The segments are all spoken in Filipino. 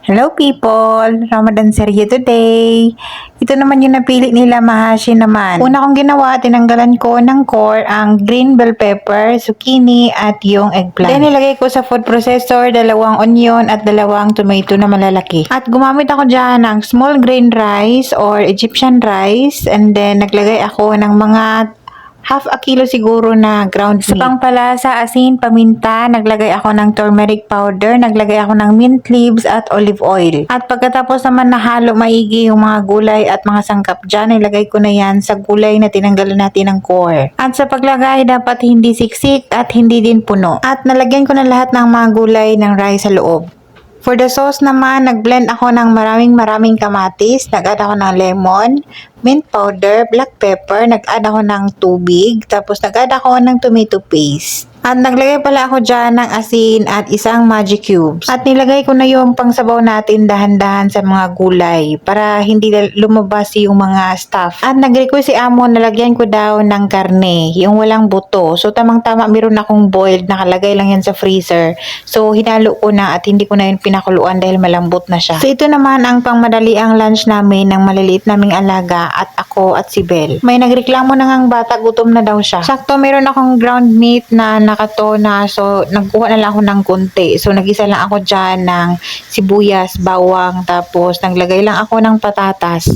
Hello people! Ramadan Serye today! Ito naman yung napili nila mahashi naman. Una kong ginawa, tinanggalan ko ng core ang green bell pepper, zucchini, at yung eggplant. Then nilagay ko sa food processor, dalawang onion at dalawang tomato na malalaki. At gumamit ako dyan ng small grain rice or Egyptian rice and then naglagay ako ng mga half a kilo siguro na ground meat. Sa pangpalasa, asin, paminta, naglagay ako ng turmeric powder, naglagay ako ng mint leaves at olive oil. At pagkatapos naman nahalo maigi yung mga gulay at mga sangkap dyan, nilagay ko na yan sa gulay na tinanggalan natin ng core. At sa paglagay, dapat hindi siksik at hindi din puno. At nalagyan ko na lahat ng mga gulay ng rice sa loob. For the sauce naman, nag-blend ako ng maraming maraming kamatis, nag-add ako ng lemon, mint powder, black pepper, nag-add ako ng tubig, tapos nag-add ako ng tomato paste. At naglagay pala ako dyan ng asin at isang magic cubes. At nilagay ko na yung pangsabaw natin dahan-dahan sa mga gulay para hindi lumabas yung mga stuff. At nag-request si Amo na lagyan ko daw ng karne, yung walang buto. So tamang-tama meron akong boiled, nakalagay lang yan sa freezer. So hinalo ko na at hindi ko na yun pinakuluan dahil malambot na siya. So ito naman ang pangmadali ang lunch namin ng maliliit naming alaga at ako at si Belle. May nagreklamo na ngang bata, gutom na daw siya. Sakto meron akong ground meat na nakatona so nagkuha na lang ako ng konti. So nagisa lang ako dyan ng sibuyas, bawang, tapos naglagay lang ako ng patatas.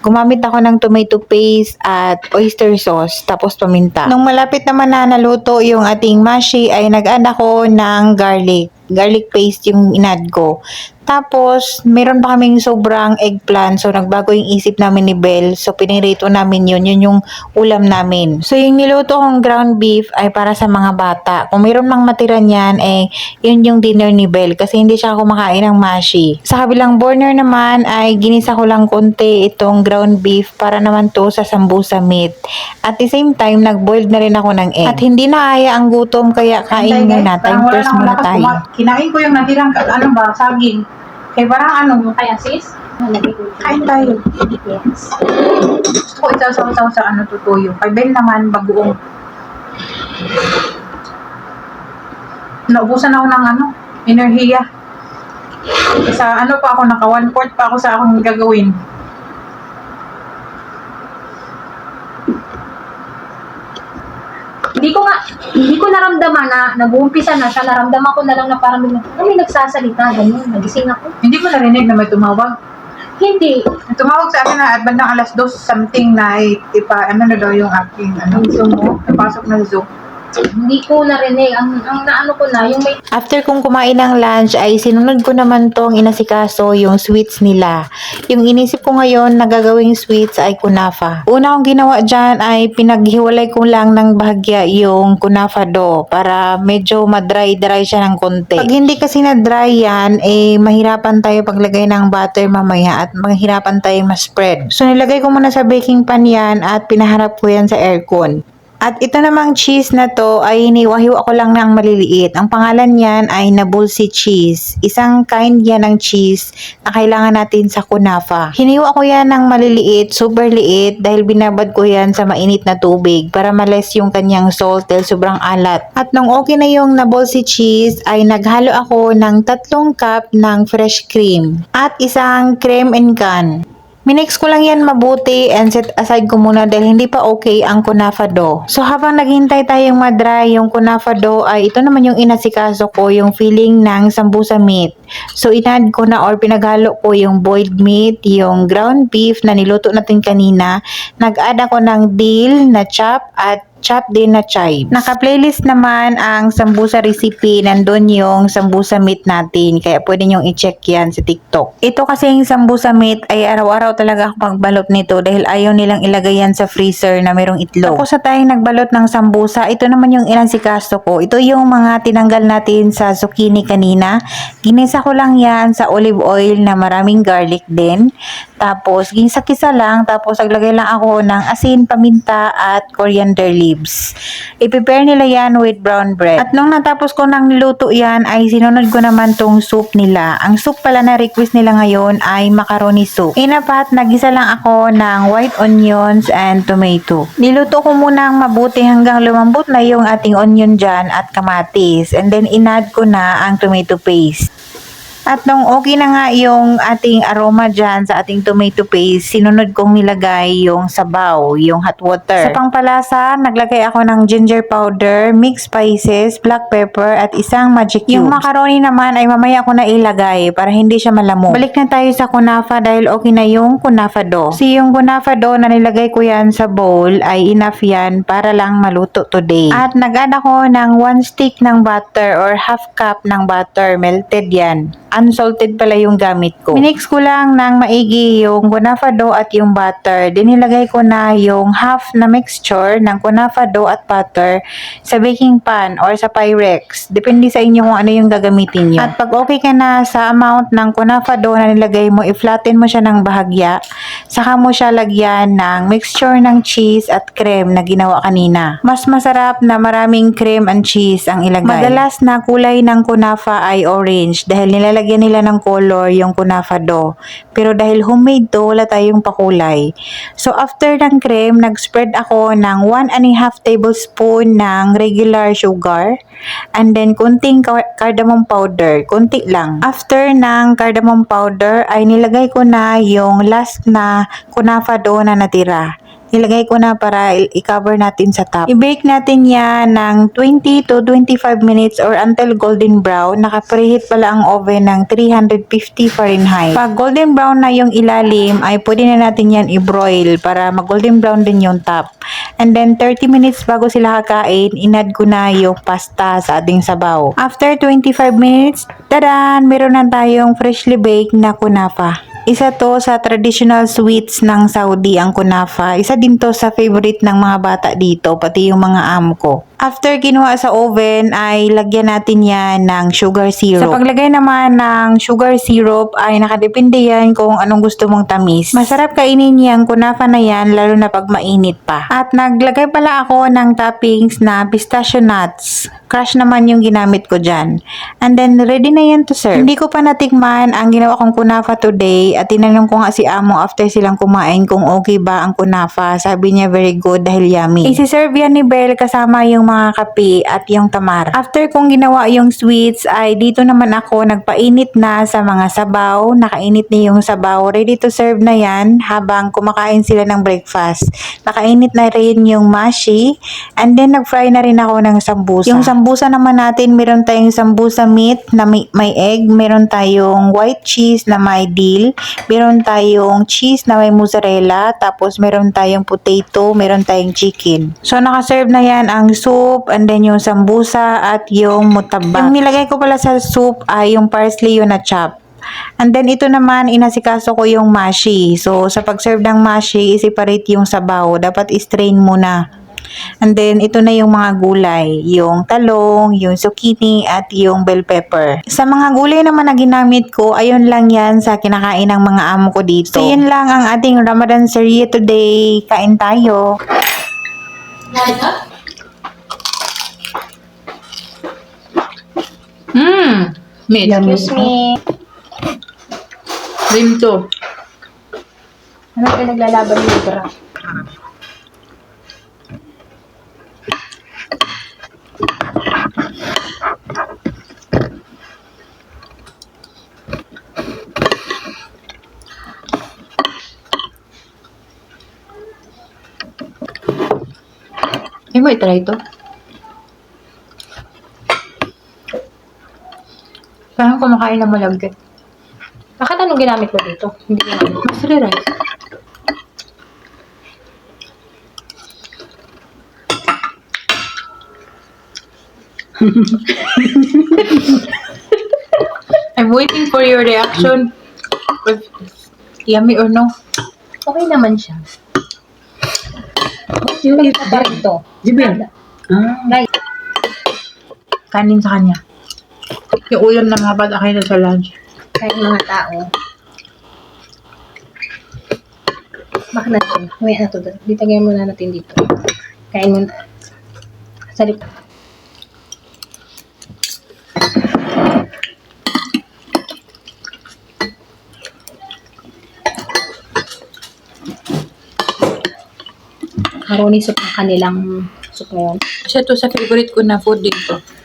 Gumamit ako ng tomato paste at oyster sauce, tapos paminta. Nung malapit naman na naluto yung ating mashi ay nag-add ako ng garlic garlic paste yung inad ko. Tapos, meron pa kaming sobrang eggplant. So, nagbago yung isip namin ni Belle. So, pinirito namin yun. Yun yung ulam namin. So, yung niluto kong ground beef ay para sa mga bata. Kung meron mang matira niyan, eh, yun yung dinner ni Belle. Kasi hindi siya kumakain ng mashi. Sa kabilang burner naman ay ginisa ko lang konti itong ground beef para naman to sa sambusa meat. At the same time, nag-boiled na rin ako ng egg. At hindi na aya ang gutom kaya kain muna. Time first muna tayo. Kinain ko yung natirang, ano ba, saging. Kaya parang ano, Kaya sis? kain tayo. Yes. Gusto ko isaw-saw sa ano, tutuyo. Kay Ben naman, bagoong. Naubusan ako ng ano, enerhiya. Sa ano pa ako, naka one fourth pa ako sa akong gagawin. Hindi ko naramdaman na nag-uumpisa na siya. Naramdaman ko na lang na parang may, oh, may nagsasalita. Ganyan, nagising ako. Hindi ko narinig na may tumawag. Hindi. Tumawag sa akin na at bandang alas dos something na ipa, ano na daw yung aking, ano, Zoom mo? napasok ng Zoom. Hindi ko narinig. Ang, ang naano ko na, yung may After kong kumain ng lunch ay sinunod ko naman tong inasikaso yung sweets nila. Yung inisip ko ngayon na gagawing sweets ay kunafa. Una kong ginawa dyan ay pinaghiwalay ko lang ng bahagya yung kunafa do para medyo madry-dry siya ng konti. Pag hindi kasi na-dry yan, eh mahirapan tayo paglagay ng butter mamaya at mahirapan tayo ma-spread. So nilagay ko muna sa baking pan yan at pinaharap ko yan sa aircon. At ito namang cheese na to ay hiniwahiwa ko lang ng maliliit. Ang pangalan niyan ay Nabulsi cheese. Isang kind yan ng cheese na kailangan natin sa kunafa. Hiniwa ko yan ng maliliit, super liit dahil binabad ko yan sa mainit na tubig para males yung kanyang salt dahil sobrang alat. At nung okay na yung Nabulsi cheese ay naghalo ako ng tatlong cup ng fresh cream at isang cream and can. Minix ko lang yan mabuti and set aside ko muna dahil hindi pa okay ang kunafa dough. So habang naghintay tayong madry yung kunafa dough ay ito naman yung inasikaso ko yung filling ng sambusa meat. So inad ko na or pinaghalo ko yung boiled meat, yung ground beef na niluto natin kanina. Nag-add ako ng dill na chop at chop din na chive. Naka-playlist naman ang sambusa recipe. Nandun yung sambusa meat natin. Kaya pwede nyong i-check yan sa TikTok. Ito kasi yung sambusa meat ay araw-araw talaga ako magbalot nito dahil ayaw nilang ilagay yan sa freezer na merong itlog. Tapos sa tayong nagbalot ng sambusa, ito naman yung inansikaso ko. Ito yung mga tinanggal natin sa zucchini kanina. Ginisa ko lang yan sa olive oil na maraming garlic din. Tapos, ginisa-kisa lang. Tapos, naglagay lang ako ng asin, paminta, at coriander leaves. I-prepare nila yan with brown bread. At nung natapos ko nang niluto yan, ay sinunod ko naman tong soup nila. Ang soup pala na request nila ngayon ay macaroni soup. Inapat, nagisa lang ako ng white onions and tomato. Niluto ko muna ang mabuti hanggang lumambot na yung ating onion dyan at kamatis. And then, inad ko na ang tomato paste. At nung okay na nga yung ating aroma dyan sa ating tomato paste, sinunod kong nilagay yung sabaw, yung hot water. Sa pangpalasa, naglagay ako ng ginger powder, mixed spices, black pepper, at isang magic cubes. Yung macaroni naman ay mamaya ko na ilagay para hindi siya malamok. Balik na tayo sa kunafa dahil okay na yung kunafa dough. Si yung kunafa dough na nilagay ko yan sa bowl ay enough yan para lang maluto today. At nag-add ako ng 1 stick ng butter or half cup ng butter. Melted yan. Unsalted pala yung gamit ko. Minix ko lang ng maigi yung kunafa dough at yung butter. Then nilagay ko na yung half na mixture ng kunafa dough at butter sa baking pan or sa Pyrex. Depende sa inyo kung ano yung gagamitin nyo. At pag okay ka na sa amount ng kunafa dough na nilagay mo, i-flatten mo siya ng bahagya. Saka mo siya lagyan ng mixture ng cheese at cream na ginawa kanina. Mas masarap na maraming cream and cheese ang ilagay. Madalas na kulay ng kunafa ay orange dahil nilalagyan nila ng color yung kunafa dough. Pero dahil homemade to, wala tayong pakulay. So after ng cream, nag-spread ako ng 1 and a half tablespoon ng regular sugar and then kunting car- cardamom powder, kunti lang. After ng cardamom powder ay nilagay ko na yung last na kunafa dough na natira. Nilagay ko na para i-cover natin sa top. I-bake natin yan ng 20 to 25 minutes or until golden brown. Naka-preheat pala ang oven ng 350 Fahrenheit. Pag golden brown na yung ilalim, ay pwede na natin yan i-broil para mag-golden brown din yung top. And then 30 minutes bago sila kakain, inad ko na yung pasta sa ating sabaw. After 25 minutes, tadan! Meron na tayong freshly baked na kunafa. Isa to sa traditional sweets ng Saudi ang kunafa. Isa din to sa favorite ng mga bata dito, pati yung mga am ko. After kinuha sa oven ay lagyan natin yan ng sugar syrup. Sa paglagay naman ng sugar syrup ay nakadepende yan kung anong gusto mong tamis. Masarap kainin yan kunafa na yan lalo na pag mainit pa. At naglagay pala ako ng toppings na pistachio nuts. Crush naman yung ginamit ko dyan. And then ready na yan to serve. Hindi ko pa natikman ang ginawa kong kunafa today at tinanong ko nga si Amo after silang kumain kung okay ba ang kunafa. Sabi niya very good dahil yummy. Isi-serve yan ni Belle kasama yung mga kape at yung tamar. After kong ginawa yung sweets ay dito naman ako nagpainit na sa mga sabaw. Nakainit na yung sabaw. Ready to serve na yan habang kumakain sila ng breakfast. Nakainit na rin yung mashi and then nag-fry na rin ako ng sambusa. Yung sambusa naman natin, meron tayong sambusa meat na may, may egg, meron tayong white cheese na may dill, meron tayong cheese na may mozzarella, tapos meron tayong potato, meron tayong chicken. So nakaserve na yan ang soup and then yung sambusa at yung mutabak. Yung nilagay ko pala sa soup ay yung parsley yun na chop. And then ito naman, inasikaso ko yung mashi. So sa pag-serve ng mashi, i-separate yung sabaw. Dapat i-strain muna. And then, ito na yung mga gulay. Yung talong, yung zucchini, at yung bell pepper. Sa mga gulay naman na ginamit ko, ayun lang yan sa kinakain ng mga amo ko dito. So, yun lang ang ating Ramadan Serie today. Kain tayo. Mmm! Meat. Excuse me. Rim to. Ano pinaglalaban yung libra? Ay mo, itry ito. Parang kumakain ng malagkit. Bakit anong ginamit mo dito? Hindi ginamit. Masari rice. I'm waiting for your reaction. If yummy or no. Okay naman siya. Yung pa rin to. Jibin. Ah. Kanin sa kanya. Yung ulam na mga bata kayo sa lunch. kahit mga tao. Bakit natin? May ano to. Ditagyan muna natin dito. Kain muna. Sarip. Haroni soup ang kanilang soup ngayon. Kasi ito sa favorite ko na food dito.